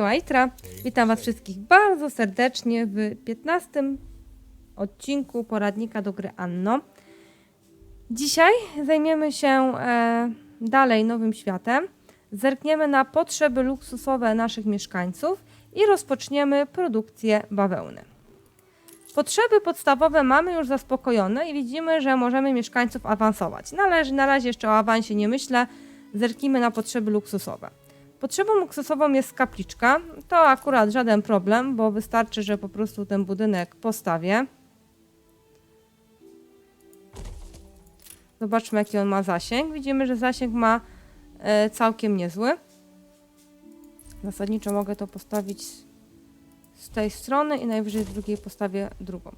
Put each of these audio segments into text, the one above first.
Aitra. Witam Was wszystkich bardzo serdecznie w 15 odcinku poradnika do gry Anno. Dzisiaj zajmiemy się e, dalej nowym światem. Zerkniemy na potrzeby luksusowe naszych mieszkańców i rozpoczniemy produkcję bawełny. Potrzeby podstawowe mamy już zaspokojone i widzimy, że możemy mieszkańców awansować. Należy, na razie jeszcze o awansie nie myślę. Zerknijmy na potrzeby luksusowe. Potrzebą luksusową jest kapliczka. To akurat żaden problem, bo wystarczy, że po prostu ten budynek postawię. Zobaczmy, jaki on ma zasięg. Widzimy, że zasięg ma e, całkiem niezły. Zasadniczo mogę to postawić z tej strony i najwyżej z drugiej postawię drugą.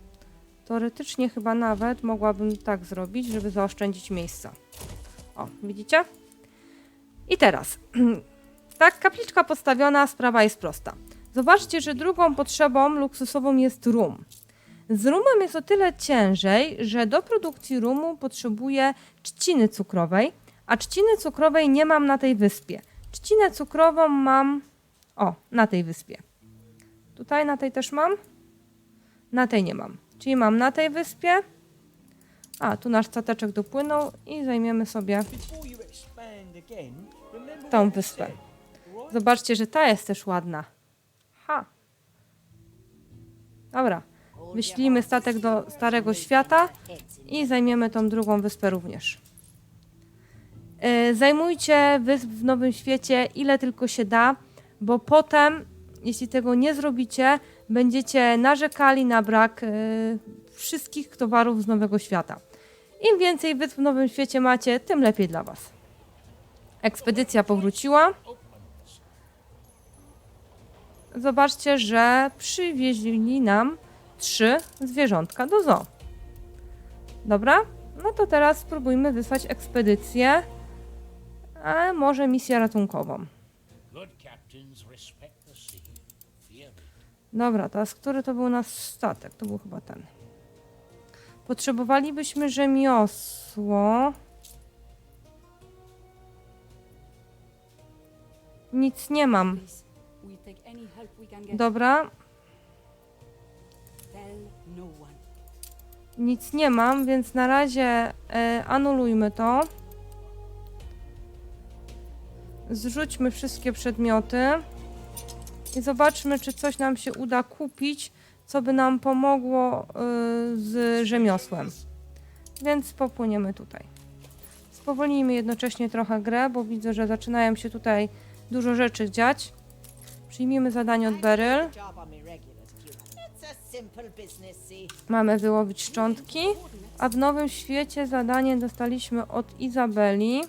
Teoretycznie chyba nawet mogłabym tak zrobić, żeby zaoszczędzić miejsca. O, widzicie? I teraz, tak, kapliczka postawiona, sprawa jest prosta. Zobaczcie, że drugą potrzebą luksusową jest rum. Z rumem jest o tyle ciężej, że do produkcji rumu potrzebuję trzciny cukrowej, a trzciny cukrowej nie mam na tej wyspie. Trzcinę cukrową mam, o, na tej wyspie. Tutaj na tej też mam? Na tej nie mam. Czyli mam na tej wyspie. A, tu nasz stateczek dopłynął i zajmiemy sobie tą wyspę. Zobaczcie, że ta jest też ładna. Ha. Dobra. Wyślijmy statek do Starego Świata i zajmiemy tą drugą wyspę również. Yy, Zajmujcie wysp w Nowym Świecie ile tylko się da, bo potem, jeśli tego nie zrobicie, będziecie narzekali na brak yy, wszystkich towarów z Nowego Świata. Im więcej wysp w Nowym Świecie macie, tym lepiej dla Was. Ekspedycja powróciła. Zobaczcie, że przywieźli nam trzy zwierzątka do zoo. Dobra? No to teraz spróbujmy wysłać ekspedycję, a może misję ratunkową. Dobra, teraz który to był nasz statek? To był chyba ten. Potrzebowalibyśmy rzemiosło. Nic nie mam. Dobra, no. Nic nie mam, więc na razie e, anulujmy to. Zrzućmy wszystkie przedmioty i zobaczmy, czy coś nam się uda kupić, co by nam pomogło e, z rzemiosłem. Więc popłyniemy tutaj. Spowolnijmy jednocześnie trochę grę, bo widzę, że zaczynają się tutaj dużo rzeczy dziać. Przyjmijmy zadanie od Beryl. Mamy wyłowić szczątki, a w Nowym Świecie zadanie dostaliśmy od Izabeli.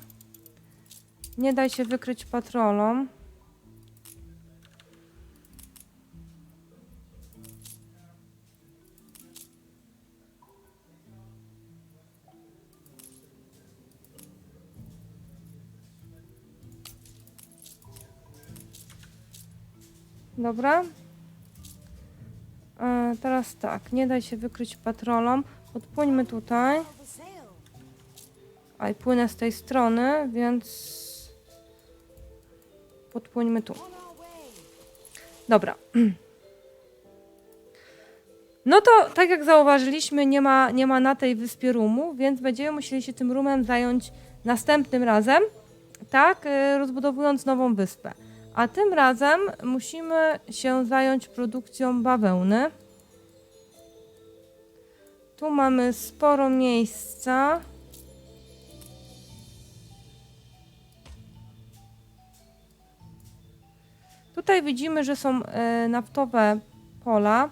Nie daj się wykryć patrolom. Dobra, E, teraz tak, nie daj się wykryć patrolom. Podpłyńmy tutaj. A i płynę z tej strony, więc podpłyńmy tu. Dobra. No to, tak jak zauważyliśmy, nie ma, nie ma na tej wyspie rumu, więc będziemy musieli się tym rumem zająć następnym razem, tak, y, rozbudowując nową wyspę. A tym razem musimy się zająć produkcją bawełny. Tu mamy sporo miejsca. Tutaj widzimy, że są e, naftowe pola.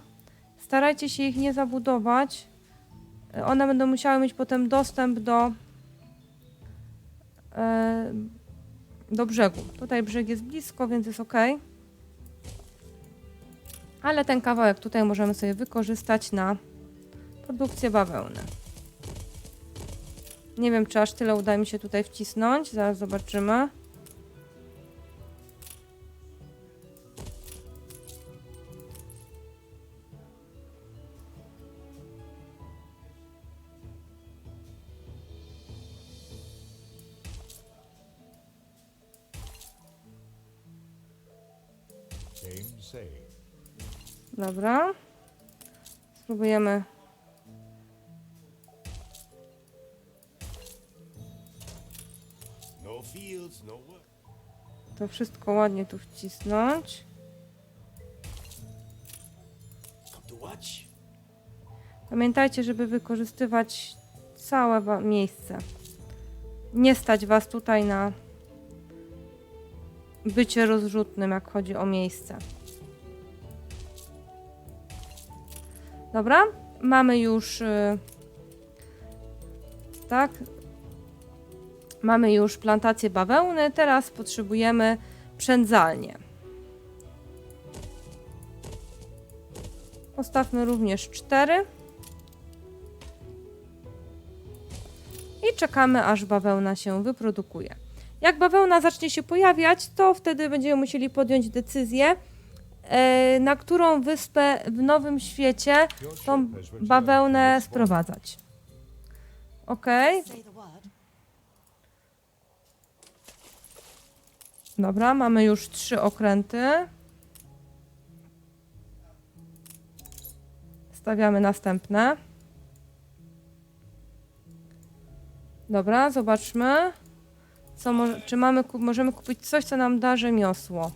Starajcie się ich nie zabudować. E, One będą musiały mieć potem dostęp do e, do brzegu. Tutaj brzeg jest blisko, więc jest ok. Ale ten kawałek tutaj możemy sobie wykorzystać na produkcję bawełny. Nie wiem, czy aż tyle uda mi się tutaj wcisnąć. Zaraz zobaczymy. Dobra. Spróbujemy. No no. To wszystko ładnie tu wcisnąć. Pamiętajcie, żeby wykorzystywać całe miejsce. Nie stać was tutaj na bycie rozrzutnym, jak chodzi o miejsce. Dobra, mamy już y, tak. Mamy już plantację bawełny, teraz potrzebujemy przędzalnię. Postawmy również cztery. i czekamy, aż bawełna się wyprodukuje. Jak bawełna zacznie się pojawiać, to wtedy będziemy musieli podjąć decyzję, e, na którą wyspę w Nowym Świecie tą bawełnę sprowadzać. Ok, dobra, mamy już trzy okręty. Stawiamy następne. Dobra, zobaczmy. Co mo- czy mamy, możemy kupić coś, co nam da rzemiosło?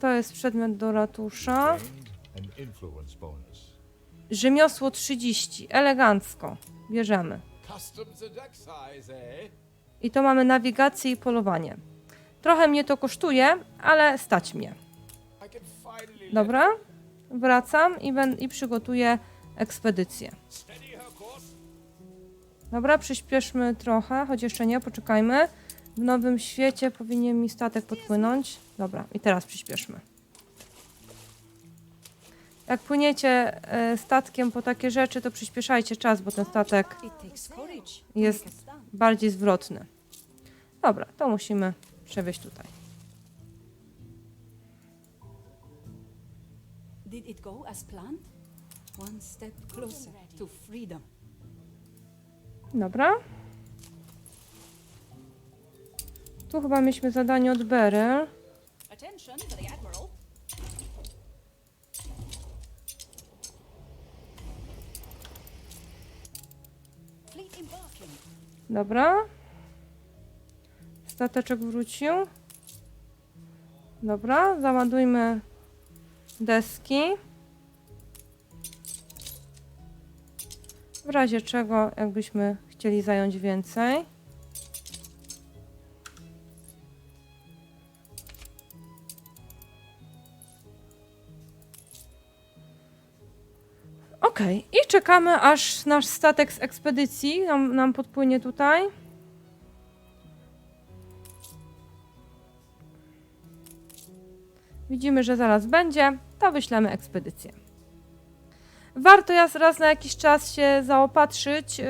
To jest przedmiot do ratusza. Rzemiosło 30. Elegancko. Bierzemy. I to mamy nawigację i polowanie. Trochę mnie to kosztuje, ale stać mnie. Dobra, wracam i, i przygotuję ekspedycję. Dobra, przyspieszmy trochę, choć jeszcze nie, poczekajmy. W nowym świecie powinien mi statek podpłynąć. Dobra, i teraz przyspieszmy. Jak płyniecie e, statkiem po takie rzeczy, to przyspieszajcie czas, bo ten statek Jest- bardziej zwrotny. Dobra, to musimy przewieźć tutaj. Did it go as planned? One step closer to freedom. Dobra. Tu chyba mieliśmy zadanie od Beryl. Dobra. Stateczek wrócił. Dobra, załadujmy deski. Razie czego, jakbyśmy chcieli zająć więcej. Okej, i czekamy, aż nasz statek z ekspedycji nam, nam podpłynie tutaj. Widzimy, że zaraz będzie, to wyślemy ekspedycję. Warto raz na jakiś czas się zaopatrzyć yy,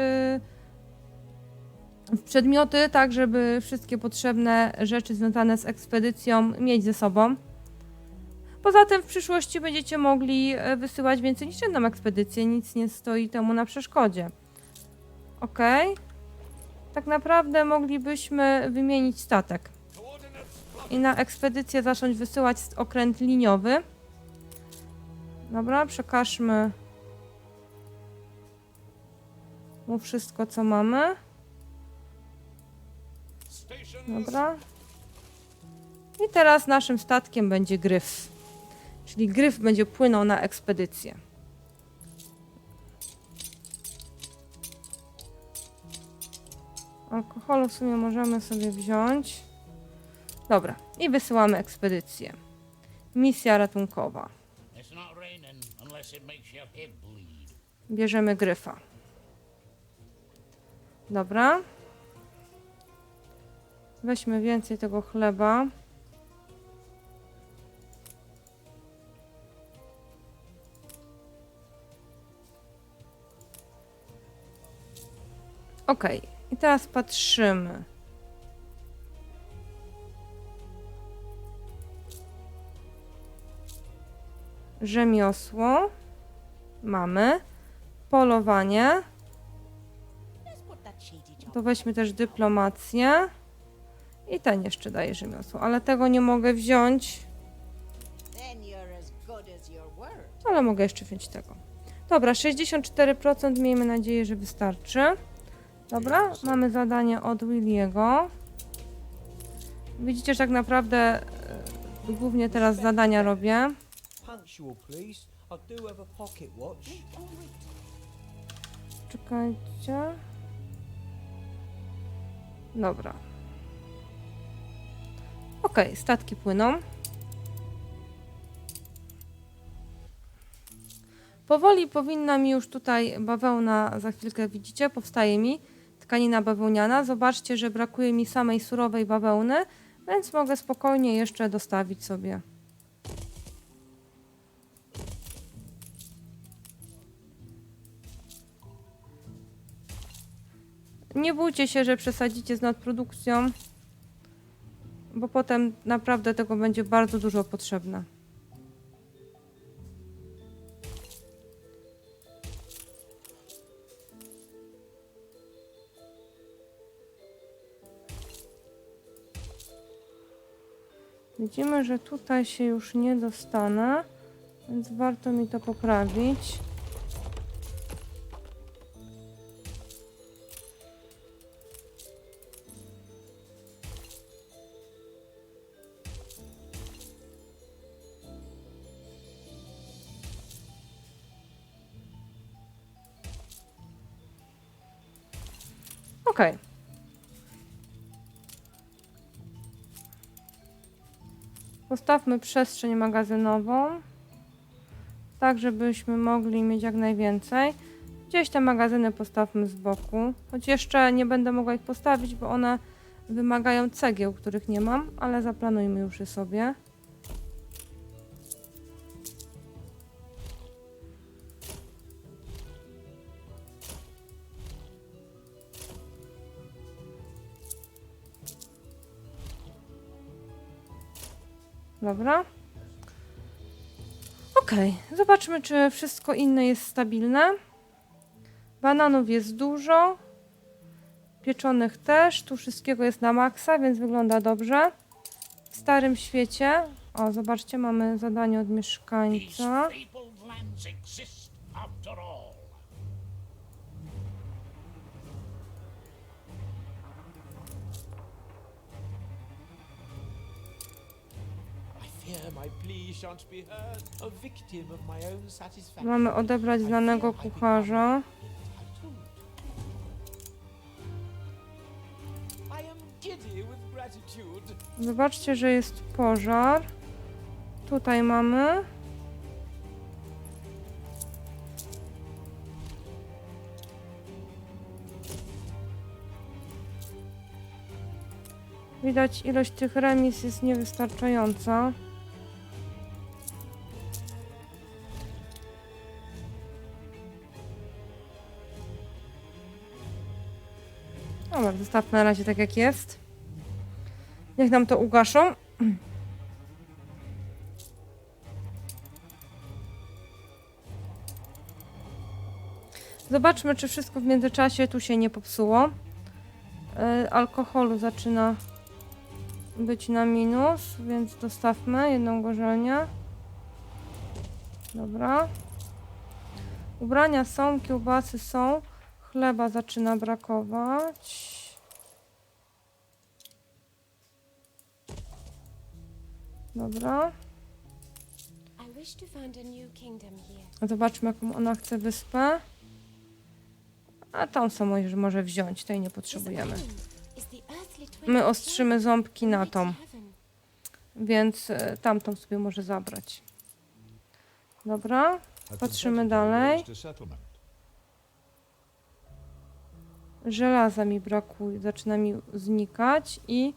w przedmioty, tak żeby wszystkie potrzebne rzeczy związane z ekspedycją mieć ze sobą. Poza tym w przyszłości będziecie mogli e, wysyłać więcej niż jedną ekspedycję, nic nie stoi temu na przeszkodzie. Ok. Tak naprawdę moglibyśmy wymienić statek i na ekspedycję zacząć wysyłać okręt liniowy. Dobra, przekażmy mu wszystko, co mamy. Dobra. I teraz naszym statkiem będzie gryf. Czyli gryf będzie płynął na ekspedycję. Alkoholu w sumie możemy sobie wziąć. Dobra, i wysyłamy ekspedycję. Misja ratunkowa. It's not Dobra. Weźmy więcej tego chleba. Ok, i teraz patrzymy. Rzemiosło mamy. Polowanie. To weźmy też dyplomację. I ten jeszcze daje rzemiosło, ale tego nie mogę wziąć. Ale mogę jeszcze wziąć tego. Dobra, 64% miejmy nadzieję, że wystarczy. Dobra, mamy zadanie od Williego. Widzicie, że tak naprawdę y, głównie teraz zadania robię. Czekajcie. Dobra. Okej, statki płyną. Powoli powinna mi już tutaj bawełna, za chwilkę widzicie, powstaje mi tkanina bawełniana. Zobaczcie, że brakuje mi samej surowej bawełny, więc mogę spokojnie jeszcze dostawić sobie. Nie bójcie się, że przesadzicie z nadprodukcją, bo potem naprawdę tego będzie bardzo dużo potrzebne. Widzimy, że tutaj się już nie dostanę, więc warto mi to poprawić. Okej. Postawmy przestrzeń magazynową, tak żebyśmy mogli mieć jak najwięcej. Gdzieś te magazyny postawmy z boku, choć jeszcze nie będę mogła ich postawić, bo one wymagają cegieł, których nie mam, ale zaplanujmy już je sobie. Dobra. Okej, zobaczmy, czy wszystko inne jest stabilne. Bananów jest dużo. Pieczonych też. Tu wszystkiego jest na maksa, więc wygląda dobrze. W starym świecie. O, zobaczcie, mamy zadanie od mieszkańca. Mamy odebrać znanego kucharza. Zobaczcie, że jest pożar. Tutaj mamy. Widać, ilość tych remis jest niewystarczająca. Zostawmy na razie tak jak jest. Niech nam to ugaszą. Zobaczmy, czy wszystko w międzyczasie tu się nie popsuło. Yy, alkoholu zaczyna być na minus, więc dostawmy jedną gorzelnię. Dobra. Ubrania są, kiełbasy są. Chleba zaczyna brakować. Here. Zobaczmy, jaką ona chce wyspę. A tą samą już może wziąć, tej nie potrzebujemy. My ostrzymy ząbki na tą, więc e, tamtą sobie może zabrać. Dobra, patrzymy dalej. Żelaza mi brakuje, zaczyna mi znikać i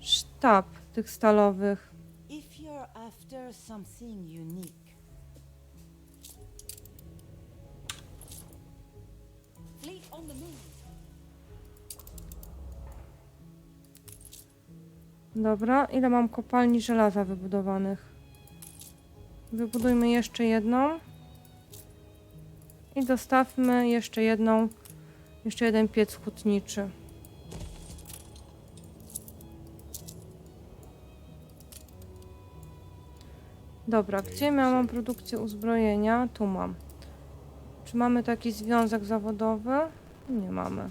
sztab tych stalowych. After something unique, Fleet on the move. Dobra, ile mam kopalni żelaza wybudowanych? Wybudujmy jeszcze jedną. I dostawmy jeszcze jedną, jeszcze jeden piec hutniczy. Dobra, gdzie miałam produkcję uzbrojenia? Tu mam. Czy mamy taki związek zawodowy? Nie mamy.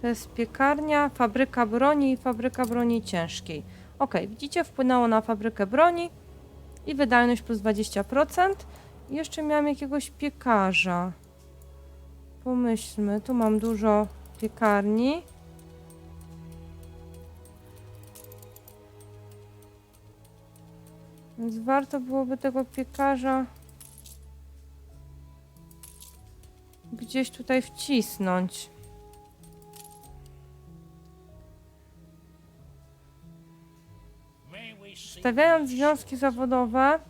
To jest piekarnia, fabryka broni i fabryka broni ciężkiej. Ok, widzicie, wpłynęło na fabrykę broni i wydajność plus 20%. I jeszcze miałam jakiegoś piekarza. Pomyślmy, tu mam dużo piekarni. Więc warto byłoby tego piekarza gdzieś tutaj wcisnąć. Stawiając związki zawodowe,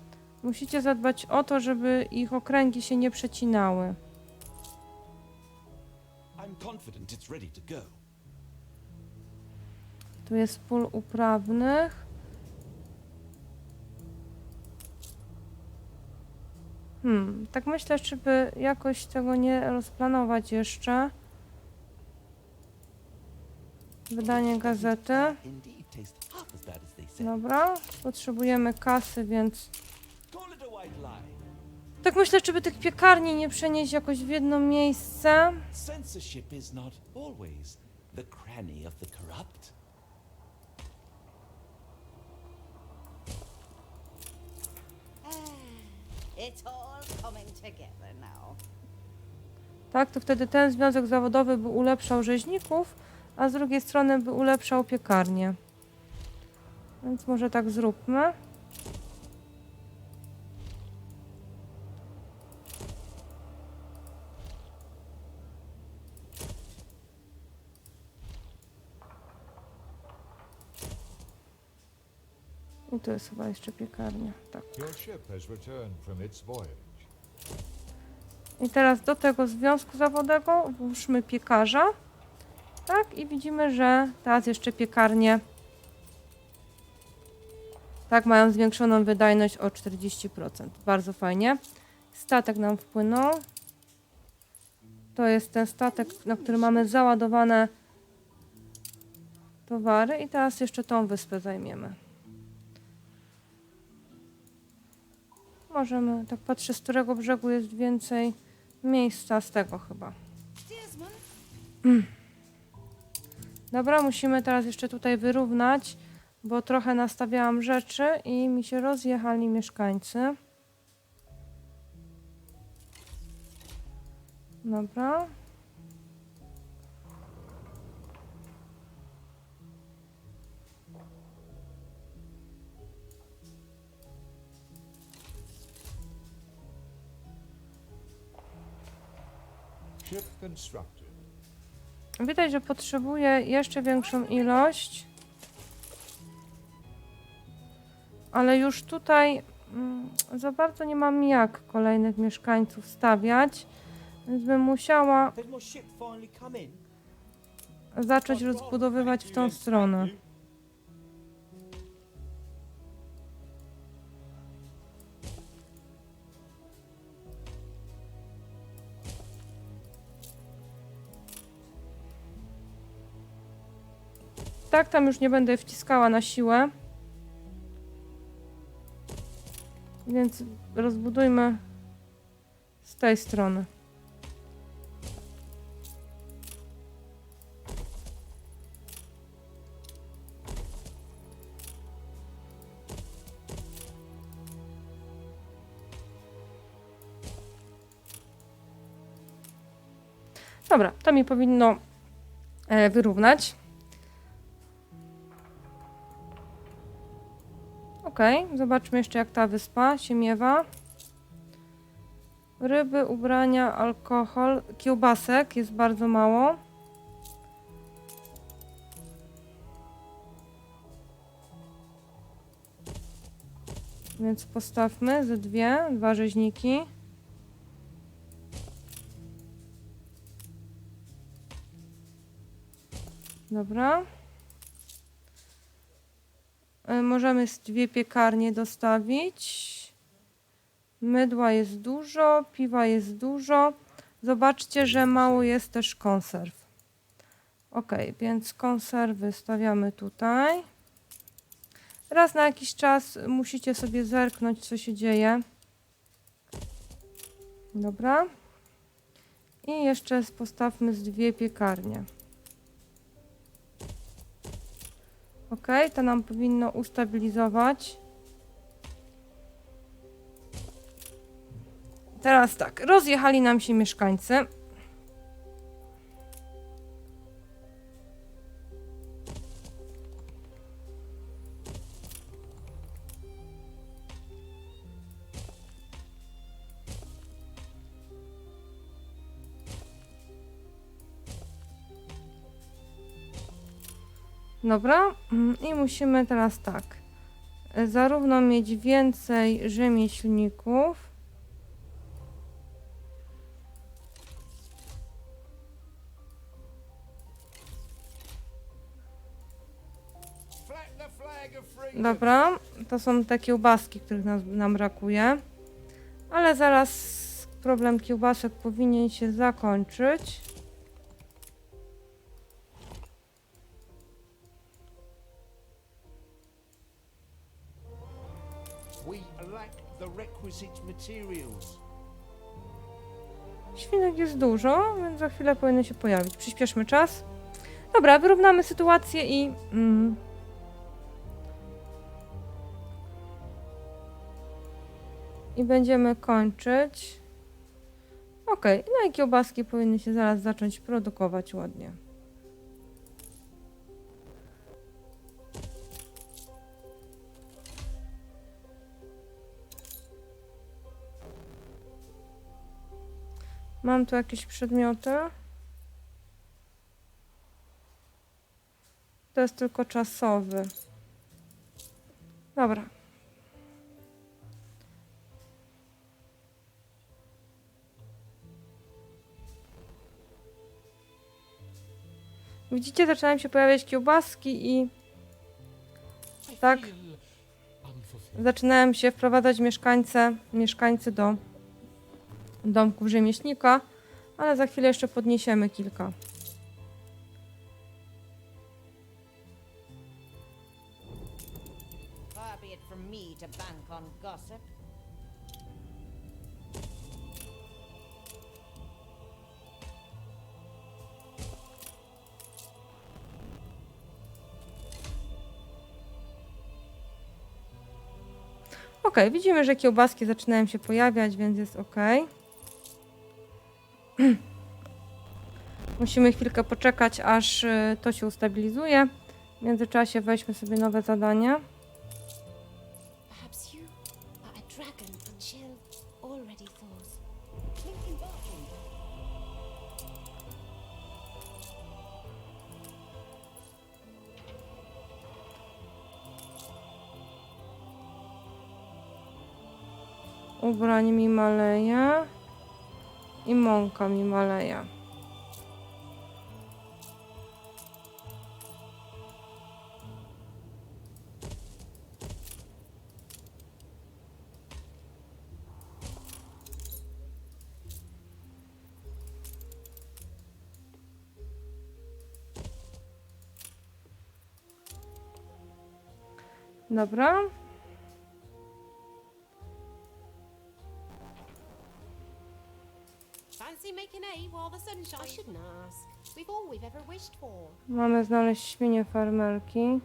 musicie zadbać o to, żeby ich okręgi się nie przecinały. Ready to go. Tu jest pól uprawnych. Hmm, tak myślę, czy by jakoś tego nie rozplanować jeszcze. Wydanie gazety. Dobra, potrzebujemy kasy, więc... Tak myślę, czy by tych piekarni nie przenieść jakoś w jedno miejsce. Censorship is not always the cranny of the corrupt. It's all coming together now. Tak, to wtedy ten związek zawodowy by ulepszał rzeźników, a z drugiej strony by ulepszał piekarnię. Więc może tak zróbmy. Tu jest chyba jeszcze piekarnia. Tak. Your ship has returned from its voyage. I teraz do tego związku zawodowego włóżmy piekarza. Tak, i widzimy, że teraz jeszcze piekarnie. Tak, mają zwiększoną wydajność o 40%. Bardzo fajnie. Statek nam wpłynął. To jest ten statek, na którym mamy załadowane towary. I teraz jeszcze tą wyspę zajmiemy. Możemy, tak patrzę, z którego brzegu jest więcej miejsca z tego chyba. Steersman, Dobra, musimy teraz jeszcze tutaj wyrównać, bo trochę nastawiałam rzeczy i mi się rozjechali mieszkańcy. Dobra. Widać, że potrzebuję jeszcze większą ilość. Ale już tutaj mm, za bardzo nie mam jak kolejnych mieszkańców stawiać, więc bym musiała zacząć rozbudowywać w tą stronę. Tak, tam już nie będę wciskała na siłę. Więc rozbudujmy z tej strony. Dobra, to mi powinno e, wyrównać. Okej, zobaczmy jeszcze jak ta wyspa się miewa. Ryby, ubrania, alkohol, kiełbasek jest bardzo mało. Więc postawmy ze dwie, dwa rzeźniki. Dobra. Możemy z dwie piekarnie dostawić. Mydła jest dużo, piwa jest dużo. Zobaczcie, że mało jest też konserw. Ok, więc konserwy stawiamy tutaj. Raz na jakiś czas musicie sobie zerknąć, co się dzieje. Dobra. I jeszcze postawmy z dwie piekarnie. Ok, to nam powinno ustabilizować. Teraz tak, rozjechali nam się mieszkańcy. Dobra, mm, i musimy teraz tak. e, Zarówno mieć więcej rzemieślników. Dobra, to są te kiełbaski, których nas, nam brakuje. Ale zaraz problem kiełbasek powinien się zakończyć. Świnek jest dużo, więc za chwilę powinny się pojawić. Przyspieszmy czas. Dobra, wyrównamy sytuację i... Mm, I będziemy kończyć. Ok, no i kiełbaski powinny się zaraz zacząć produkować ładnie. Mam tu jakieś przedmioty. To jest tylko czasowy. Dobra. Widzicie, zaczynają się pojawiać kiełbaski i Tak. zaczynają się wprowadzać mieszkańcy, mieszkańcy do domków rzemieślnika, ale za chwilę jeszcze podniesiemy kilka. Ok, widzimy, że kiełbaski zaczynają się pojawiać, więc jest ok. Musimy chwilkę poczekać, aż y, to się ustabilizuje. W międzyczasie weźmy sobie nowe zadanie. Perhaps you are a dragon, but Shell already thaws. Ubrań mi maleje. I mąka mi maleje. For. Mamy znaleźć świnie farmerki.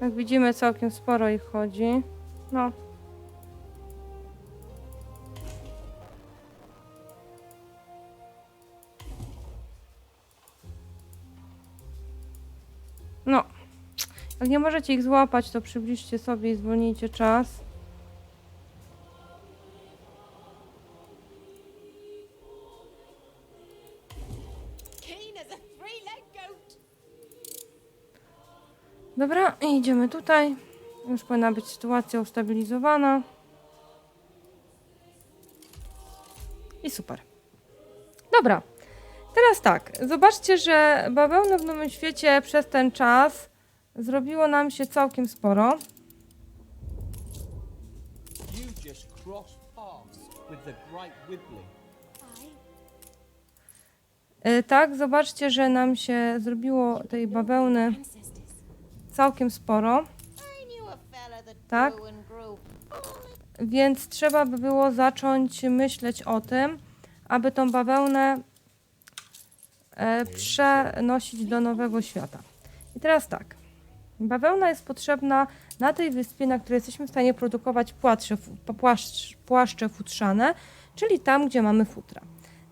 Jak widzimy, całkiem sporo ich chodzi. No. Nie możecie ich złapać, to przybliżcie sobie i zwolnijcie czas. Dobra, i idziemy tutaj. Już powinna być sytuacja ustabilizowana. I super. Dobra. Teraz tak. Zobaczcie, że bawełny w Nowym Świecie przez ten czas zrobiło nam się całkiem sporo. E, tak, zobaczcie, że nam się zrobiło tej bawełny całkiem sporo, Tak. więc trzeba by było zacząć myśleć o tym, aby tą bawełnę e, przenosić do nowego świata. I teraz tak. Bawełna jest potrzebna na tej wyspie, na której jesteśmy w stanie produkować płaszcze, płaszcz, płaszcze futrzane, czyli tam, gdzie mamy futra.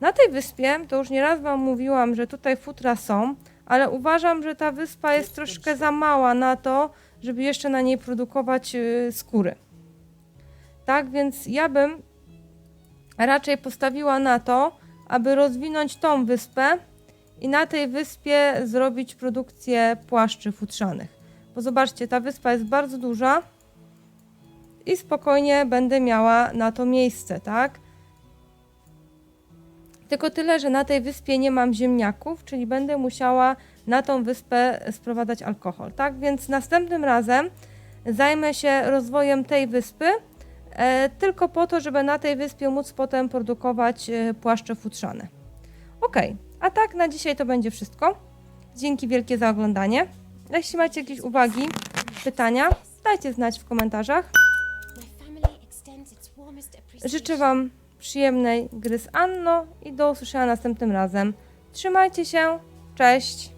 Na tej wyspie, to już nieraz Wam mówiłam, że tutaj futra są, ale uważam, że ta wyspa jest troszkę za mała na to, żeby jeszcze na niej produkować y, skóry. Tak więc ja bym raczej postawiła na to, aby rozwinąć tą wyspę i na tej wyspie zrobić produkcję płaszczy futrzanych. Bo zobaczcie, ta wyspa jest bardzo duża i spokojnie będę miała na to miejsce, tak? Tylko tyle, że na tej wyspie nie mam ziemniaków, czyli będę musiała na tą wyspę sprowadzać alkohol, tak? Więc następnym razem zajmę się rozwojem tej wyspy, e, tylko po to, żeby na tej wyspie móc potem produkować e, płaszcze futrzane. Ok, a tak na dzisiaj to będzie wszystko. Dzięki wielkie za oglądanie. Jeśli macie jakieś uwagi, pytania, dajcie znać w komentarzach. Życzę Wam przyjemnej gry z Anno i do usłyszenia następnym razem. Trzymajcie się, cześć!